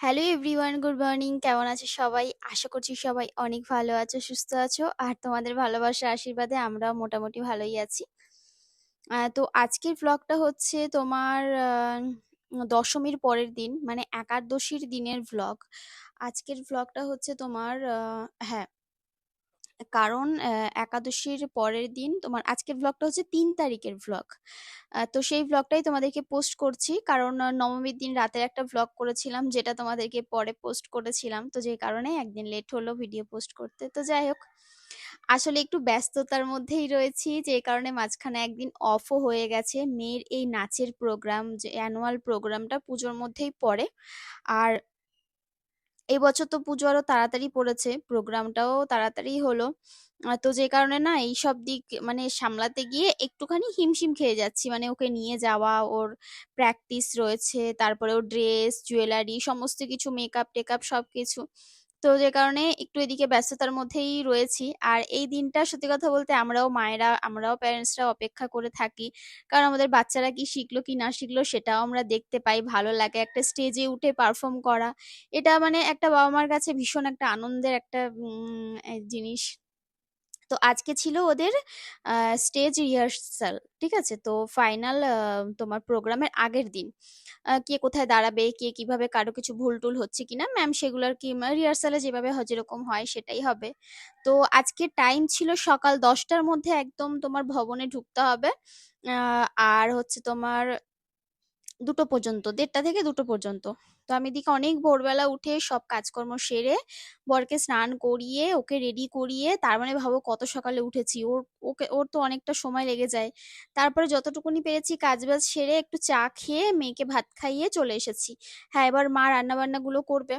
Hello everyone good morning কেমন আছো সবাই? আশা করছি সবাই অনেক ভালো আছো, সুস্থ আছো। আর তোমাদের ভালোবাসার আশীর্বাদে আমরা মোটামুটি ভালোই আছি। তো আজকের ব্লগটা হচ্ছে তোমার দশমীর পরের দিন মানে একাদশীর দিনের ব্লগ আজকের ব্লগটা হচ্ছে তোমার হ্যাঁ কারণ একাদশীর পরের দিন তোমার, আজকের ব্লগটা হচ্ছে তিন তারিখের ব্লগ তো সেই ব্লগটাই তোমাদেরকে পোস্ট করছি। কারণ নবমীর দিন রাতের একটা ব্লগ করেছিলাম, যেটা তোমাদেরকে পরে পোস্ট করেছিলাম। তো যে কারণে একদিন লেট হলো ভিডিও পোস্ট করতে। তো যাই হোক, আসলে একটু ব্যস্ততার মধ্যেই রয়েছি। যে কারণে মাঝখানে একদিন অফও হয়ে গেছে। মেয়ের এই নাচের প্রোগ্রাম যে অ্যানুয়াল প্রোগ্রামটা পুজোর মধ্যেই পড়ে। আর এই বছর তো পুজো আরও তাড়াতাড়ি পড়েছে, প্রোগ্রামটাও তাড়াতাড়ি হলো। তো যে কারণে না এই সব দিক মানে সামলাতে গিয়ে একটুখানি হিমশিম খেয়ে যাচ্ছি। মানে ওকে নিয়ে যাওয়া, ওর প্র্যাকটিস রয়েছে, তারপরে ওর ড্রেস জুয়েলারি সমস্ত কিছু মেকআপ টেকআপ সবকিছু। তো যে কারণে একটু এদিকে ব্যস্ততার মধ্যেই রয়েছি। আর এই দিনটা সত্যি কথা বলতে আমরাও মায়েরা, আমরাও প্যারেন্টসরা অপেক্ষা করে থাকি। কারণ আমাদের বাচ্চারা কি শিখলো কি না শিখলো সেটাও আমরা দেখতে পাই, ভালো লাগে একটা স্টেজে উঠে পারফর্ম করা। এটা মানে একটা বাবা মার কাছে ভীষণ একটা আনন্দের একটা জিনিস। তো আজকে ছিল ওদের স্টেজ রিহার্সাল ঠিক আছে? তো ফাইনাল তোমার প্রোগ্রামের আগের দিন। কে কোথায় দাঁড়াবে, কে কীভাবে কারও কিছু ভুল টুল হচ্ছে কিনা ম্যাম সেগুলোর কি রিহার্সালে যেভাবে হয় যেরকম হয় সেটাই হবে। তো আজকে টাইম ছিল সকাল দশটার মধ্যে একদম তোমার ভবনে ঢুকতে হবে। আর হচ্ছে তোমার দুটো পর্যন্ত, দেড়টা থেকে দুটো পর্যন্ত। তো আমি দিকে অনেক ভোরবেলা উঠে সব কাজকর্ম সেরে বরকে স্নান করিয়ে, ওকে রেডি করিয়ে, তার মানে ভাবো কত সকালে উঠেছি। ওর, ওকে, ওর তো অনেকটা সময় লেগে যায়। তারপরে যতটুকুনি পেরেছি কাজ বাজ সেরে একটু চা খেয়ে, মেয়েকে ভাত খাইয়ে চলে এসেছি। হ্যাঁ এবার মা রান্না বান্নাগুলো করবে।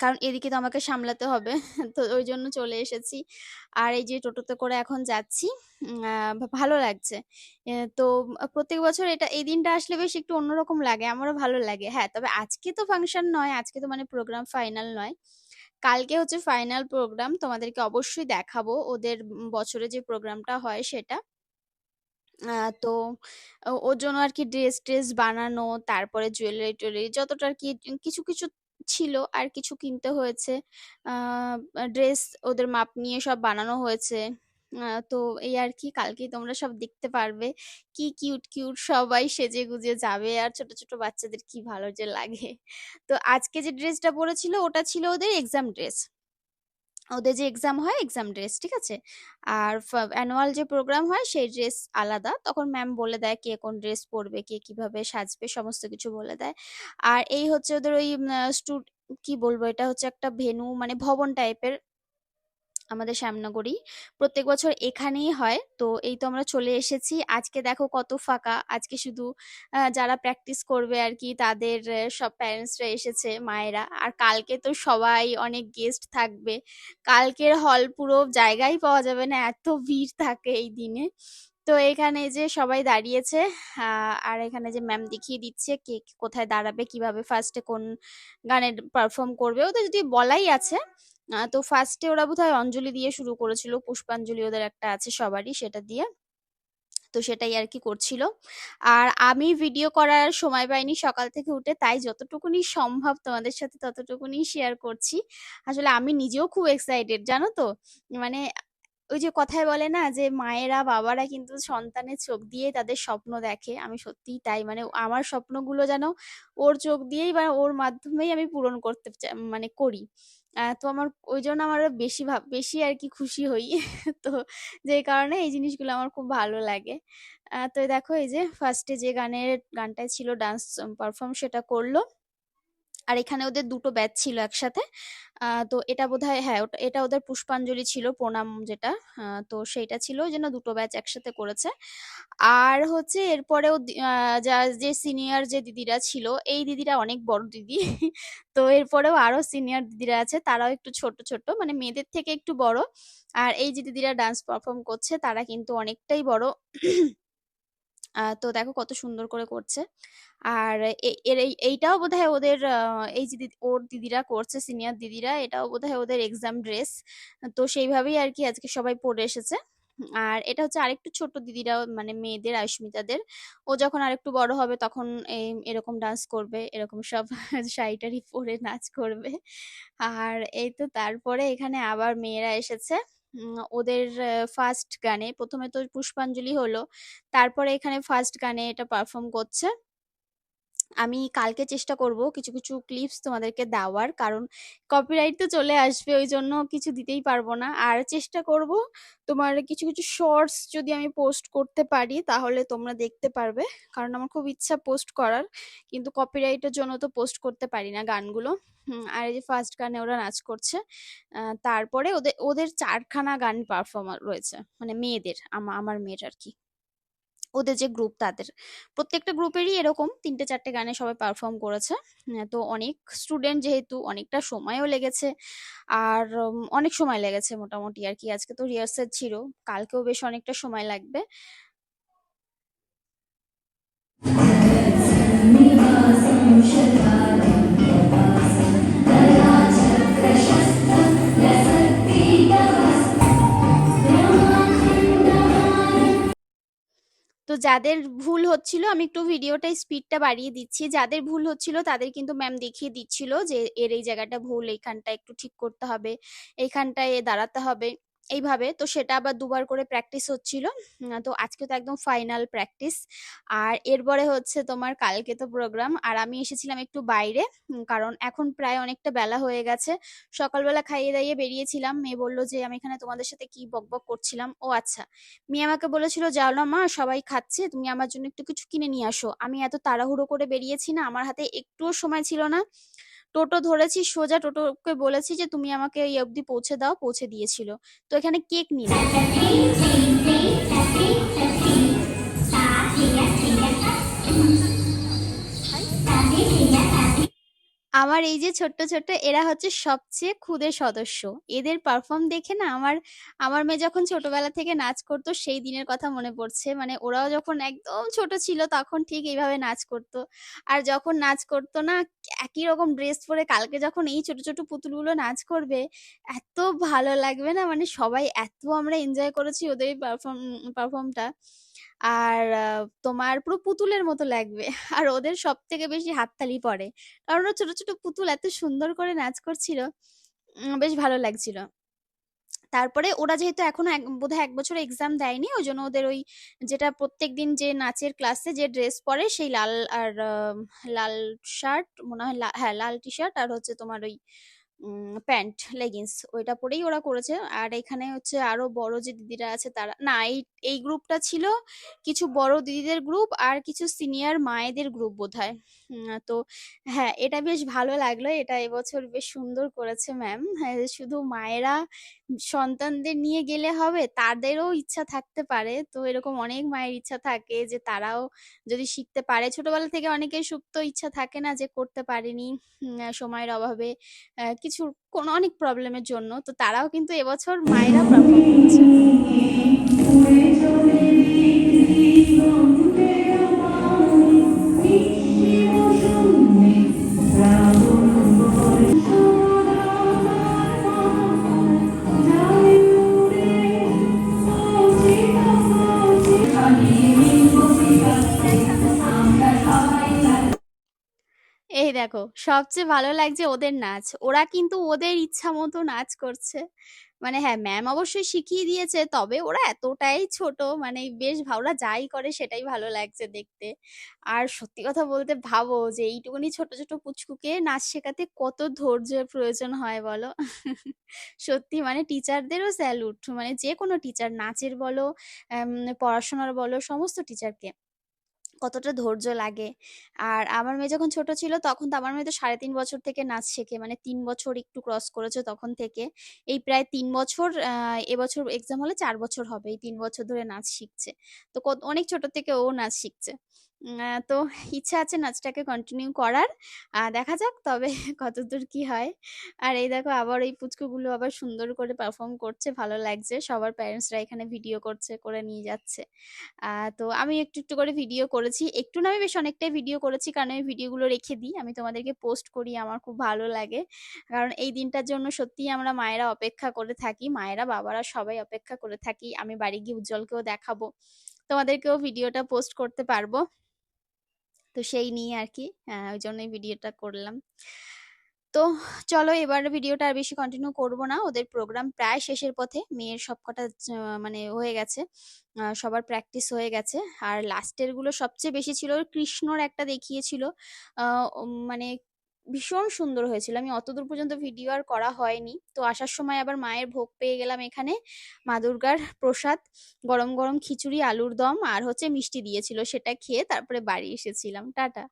কারণ এদিকে তো আমাকে সামলাতে হবে। তো ওই জন্য চলে এসেছি। আর এই যে টোটোতে করে এখন যাচ্ছি ভালো লাগছে। তো প্রত্যেক বছর এটা, এই দিনটা আসলে বেশ একটু অন্যরকম লাগে, আমারও ভালো লাগে। হ্যাঁ তবে আজকে তো ফাংশন নয়, আজকে তো মানে প্রোগ্রাম ফাইনাল নয়। কালকে হচ্ছে ফাইনাল প্রোগ্রাম তোমাদেরকে অবশ্যই দেখাবো ওদের বছরে যে প্রোগ্রামটা হয় সেটা। তো ওর জন্য আর কি ড্রেস ট্রেস বানানো, তারপরে জুয়েলারি টুয়েলারি যতটা আর কি, কিছু কিছু ছিল আর কিছু কিনতে হয়েছে। আহ ড্রেস ওদের মাপ নিয়ে সব বানানো হয়েছে। তো এই আর কি, কালকেই তোমরা সব দেখতে পারবে কি কিউট কিউট সবাই সেজে গুজে যাবে আর ছোট ছোট বাচ্চাদের কি ভালো যে লাগে। তো আজকে যে ড্রেসটা পরেছিল, ওটা ছিল ওদের এক্সাম ড্রেস ওদের যে এক্সাম হয় এক্সাম ড্রেস ঠিক আছে? আর অ্যানুয়াল যে প্রোগ্রাম হয়, সেই ড্রেস আলাদা। তখন ম্যাম বলে দেয় কে কোন ড্রেস পরবে, কে কীভাবে সাজবে, সমস্ত কিছু বলে দেয়। আর এই হচ্ছে ওদের ওই স্টুড কি বলব? এটা হচ্ছে একটা ভেনু মানে ভবন টাইপের আমাদের শ্যামনগরী। প্রত্যেক বছর এখানেই হয়। তো এই তো আমরা চলে এসেছি। আজকে দেখো কত ফাঁকা। আজকে শুধু যারা প্র্যাকটিস করবে আর কি তাদের সব প্যারেন্টসরা এসেছে, মায়েরা। আর কালকে তো সবাই অনেক গেস্ট থাকবে। কালকের হল পুরো জায়গাই পাওয়া যাবে না। এত ভিড় থাকে এই দিনে। তো এখানে যে সবাই দাঁড়িয়েছে আর এখানে যে ম্যাম দেখিয়ে দিচ্ছে কে কোথায় দাঁড়াবে, কীভাবে ফার্স্টে কোন গানের পারফর্ম করবে, ওদের যদি বলাই আছে তো ফার্স্টে ওরা বোধহয় অঞ্জলি দিয়ে শুরু করেছিল, পুষ্পাঞ্জলি ওদের একটা আছে সবারই সেটা দিয়ে। তো সেটাই আর কি করছিল। আর আমি ভিডিও করার সময় পাইনি সকাল থেকে উঠে, তাই যতটুকুনি সম্ভব তোমাদের সাথে ততটুকুনি শেয়ার করছি। আসলে আমি নিজেও খুব এক্সাইটেড জানো তো? মানে ওই যে কথায় বলে না যে, মায়েরা বাবারা কিন্তু সন্তানের চোখ দিয়ে তাদের স্বপ্ন দেখে। আমি সত্যিই তাই মানে আমার স্বপ্নগুলো যেন ওর চোখ দিয়েই বা ওর মাধ্যমেই আমি পূরণ করতে মানে করি। তো আমার ওই জন্য আমার বেশি ভাব, বেশি আর কি খুশি হই। তো যে কারণে এই জিনিসগুলো আমার খুব ভালো লাগে। তো দেখো এই যে ফার্স্টে যে গানের গানটা ছিল ডান্স পারফর্ম সেটা করল। আর এখানে ওদের দুটো ব্যাচ ছিল একসাথে। তো এটা বোধহয় হ্যাঁ ওটা, এটা ওদের পুষ্পাঞ্জলি ছিল, প্রণাম যেটা। তো সেইটা ছিল, ওই জন্য দুটো ব্যাচ একসাথে করেছে। আর হচ্ছে এরপরেও যা, যে সিনিয়র যে দিদিরা ছিল, এই দিদিরা অনেক বড় দিদি। তো এরপরেও আরও সিনিয়র দিদিরা আছে, তারাও একটু ছোট ছোট মানে মেয়েদের থেকে একটু বড়। আর এই যে দিদিরা ডান্স পারফর্ম করছে, তারা কিন্তু অনেকটাই বড়। তো দেখো কত সুন্দর করে করছে। আর এর এই- এইটাও বোধহয় ওদের এই যে ওর দিদিরা করছে, সিনিয়র দিদিরা, এটাও বোধহয় ওদের এক্সাম ড্রেস তো সেইভাবেই আর কি আজকে সবাই পরে এসেছে। আর এটা হচ্ছে আরেকটু ছোট দিদিরা মানে মেয়েদের আয়ুষ্মিতাদের ও যখন আরেকটু বড় হবে তখন এই, এরকম ডান্স করবে, এরকম সব শাড়ি টাড়ি পরে নাচ করবে। আর এই তো তারপরে এখানে আবার মেয়েরা এসেছে। ওদের ফার্স্ট গানে প্রথমে তো পুষ্পাঞ্জলি হলো তারপরে এখানে ফার্স্ট গানে এটা পারফর্ম করছে। আমি কালকে চেষ্টা করব কিছু কিছু ক্লিপস তোমাদেরকে দেওয়ার। কারণ কপিরাইট তো চলে আসবে ওই জন্য কিছু দিতেই পারব না। আর চেষ্টা করব তোমার কিছু কিছু শর্টস যদি আমি পোস্ট করতে পারি, তাহলে তোমরা দেখতে পারবে। কারণ আমার খুব ইচ্ছা পোস্ট করার, কিন্তু কপিরাইটের জন্য তো পোস্ট করতে পারি না গানগুলো। আর এই যে ফার্স্ট গানে ওরা নাচ করছে তারপরে ওদের ওদের চারখানা গান পারফর্মার রয়েছে মানে মেয়েদের আমার মেয়ের আর কি। ওদের যে গ্রুপ তাদের। প্রত্যেকটা গ্রুপেরই এরকম তিনটে চারটে গানে সবাই পারফর্ম করেছে। তো অনেক স্টুডেন্ট যেহেতু অনেকটা সময়ও লেগেছে আর অনেক সময় লেগেছে মোটামুটি আর কি। আজকে তো রিহার্সেল ছিল, কালকেও বেশ অনেকটা সময় লাগবে। তো যাদের ভুল হচ্ছিল, আমি একটু ভিডিওটা স্পিডটা বাড়িয়ে দিচ্ছি। যাদের ভুল হচ্ছিল, তাদের কিন্তু ম্যাম দেখিয়ে দিচ্ছিল যে, এর এই জায়গাটা ভুল এইখানটা একটু ঠিক করতে হবে এইখানটায় দাঁড়াতে হবে। এইভাবে তো সেটা আবার দুবার করে প্র্যাকটিস হচ্ছিল। তো আজকে তো একদম ফাইনাল প্র্যাকটিস আর এরপরে হচ্ছে তোমার কালকে তো প্রোগ্রাম আর আমি এসেছিলাম একটু বাইরে কারণ এখন প্রায় অনেকটা বেলা হয়ে গেছে। সকালবেলা খাইয়ে দাইয়ে বেরিয়েছিলাম। মেয়ে বলল যে, আমি এখানে তোমাদের সাথে কি বক বক করছিলাম? ও আচ্ছা। মেয়ে আমাকে বলেছিল, যাও না মা, সবাই খাচ্ছে। তুমি আমার জন্য একটু কিছু কিনে নিয়ে আসো। আমি এত তাড়াহুড়ো করে বেরিয়েছি না। আমার হাতে একটুও সময় ছিল না। টোটো ধরেছি, সোজা টোটোকে বলেছি যে, তুমি আমাকে এই অবধি পৌঁছে দাও। পৌঁছে দিয়েছিল। তো এখানে কেক নিয়ে আমার এই যে ছোট্ট ছোট্ট এরা হচ্ছে সবচেয়ে ক্ষুদে সদস্য। এদের পারফর্ম দেখে না আমার আমার মেয়ে যখন ছোটবেলা থেকে নাচ করতো সেই দিনের কথা মনে পড়ছে। মানে ওরাও যখন একদম ছোট ছিল তখন ঠিক এইভাবে নাচ করতো। আর যখন নাচ করতো না, একই রকম ড্রেস পরে কালকে যখন এই ছোট ছোট পুতুলগুলো নাচ করবে, এত ভালো লাগবে না? মানে সবাই এত আমরা এনজয় করেছি ওদের পারফর্ম পারফর্মটা আর তোমার পুরো পুতুলের মতো লাগবে। আর ওদের সব থেকে বেশি হাততালি পড়ে। কারণ ওরা ছোট ছোট পুতুল এত সুন্দর করে নাচ করছিল বেশ ভালো লাগছিল। তারপরে ওরা যেহেতু এখনও বোধহয় এক বছর এক্সাম দেয়নি, ওই জন্য ওদের ওই যেটা প্রত্যেক দিন যে নাচের ক্লাসে যে ড্রেস পরে সেই লাল আর লাল শার্ট মনে হয় হ্যাঁ লাল টি শার্ট আর হচ্ছে তোমার ওই প্যান্ট লেগিংস ওইটা পরেই ওরা করেছে। আর এখানে হচ্ছে আরও বড় যে দিদিরা আছে তারা না এই এই গ্রুপটা ছিল কিছু বড় দিদিদের গ্রুপ আর কিছু সিনিয়র মায়েদের গ্রুপ উম, তো হ্যাঁ এটা বেশ ভালো লাগল। এটা এবছর বেশ সুন্দর করেছে ম্যাম। হ্যাঁ শুধু মায়েরা সন্তানদের নিয়ে গেলে হবে তাদেরও ইচ্ছা থাকতে পারে। তো এরকম অনেক মায়ের ইচ্ছা থাকে যে তারাও যদি শিখতে পারে। ছোটবেলা থেকে অনেকের সুপ্ত ইচ্ছা থাকে না যে করতে পারেনি সময়ের অভাবে। আহ, কিছু কোনো অনেক প্রবলেমের জন্য। তো তারাও কিন্তু এবছর মায়েরা প্রবলেম করছে। দেখো, সবচেয়ে ভালো লাগছে ওদের নাচ। ওরা কিন্তু ওদের ইচ্ছা মতো নাচ করছে। মানে হ্যাঁ ম্যাম অবশ্যই শিখিয়ে দিয়েছে, তবে ওরা এতটাই ছোট মানে বেশ ওরা যাই করে সেটাই ভালো লাগছে দেখতে। আর সত্যি কথা বলতে ভাবো যে এইটুকুনি ছোট ছোট পুচকুকে নাচ শেখাতে কত ধৈর্যের প্রয়োজন হয় বলো? সত্যি মানে টিচারদেরও স্যালুট মানে যে কোনো টিচার নাচের বলো পড়াশোনার বলো, সমস্ত টিচারকে কতটা ধৈর্য লাগে। আর আমার মেয়ে যখন ছোট ছিল তখন তো আমার মেয়ে তো সাড়ে তিন বছর থেকে নাচ শেখে মানে তিন বছর একটু ক্রস করেছে তখন থেকে। এই প্রায় তিন বছর এবছর এক্সাম হলে চার বছর হবে, এই তিন বছর ধরে নাচ শিখছে। তো অনেক ছোট থেকে ও নাচ শিখছে। তো ইচ্ছা আছে নাচটাকে কন্টিনিউ করার। দেখা যাক তবে কতদূর কি হয়। আর এই দেখো আবার এই পুচকুগুলো আবার সুন্দর করে পারফর্ম করছে, ভালো লাগছে। সবার প্যারেন্টসরা এখানে ভিডিও করছে, করে নিয়ে যাচ্ছে। তো আমি একটু, একটু করে ভিডিও করেছি। একটু না আমি বেশ অনেকটাই ভিডিও করেছি কারণ আমি ভিডিওগুলো রেখে দিই। আমি তোমাদেরকে পোস্ট করি, আমার খুব ভালো লাগে। কারণ এই দিনটার জন্য সত্যিই আমরা মায়েরা অপেক্ষা করে থাকি। মায়েরা, বাবারা সবাই অপেক্ষা করে থাকি। আমি বাড়ি গিয়ে উজ্জ্বলকেও দেখাবো। তোমাদেরকেও ভিডিওটা পোস্ট করতে পারব। তো সেই নিয়ে আর কি ওই জন্যই ভিডিওটা করলাম। তো চলো এবার ভিডিওটা আর বেশি কন্টিনিউ করব না। ওদের প্রোগ্রাম প্রায় শেষের পথে। মেয়ের সবকটা মানে হয়ে গেছে। সবার প্র্যাকটিস হয়ে গেছে। আর লাস্টেরগুলো সবচেয়ে বেশি ছিল, কৃষ্ণর একটা দেখিয়েছিল। মানে ভীষণ সুন্দর হয়েছিল। আমি অতদূর পর্যন্ত ভিডিও আর করা হয়নি। তো আসার সময় আবার মায়ের ভোগ পেয়ে গেলাম এখানে। মা দুর্গার প্রসাদ, গরম, গরম খিচুড়ি, আলুর দম আর হচ্ছে মিষ্টি দিয়েছিল। সেটা খেয়ে তারপরে বাড়ি এসেছিলাম। টাটা।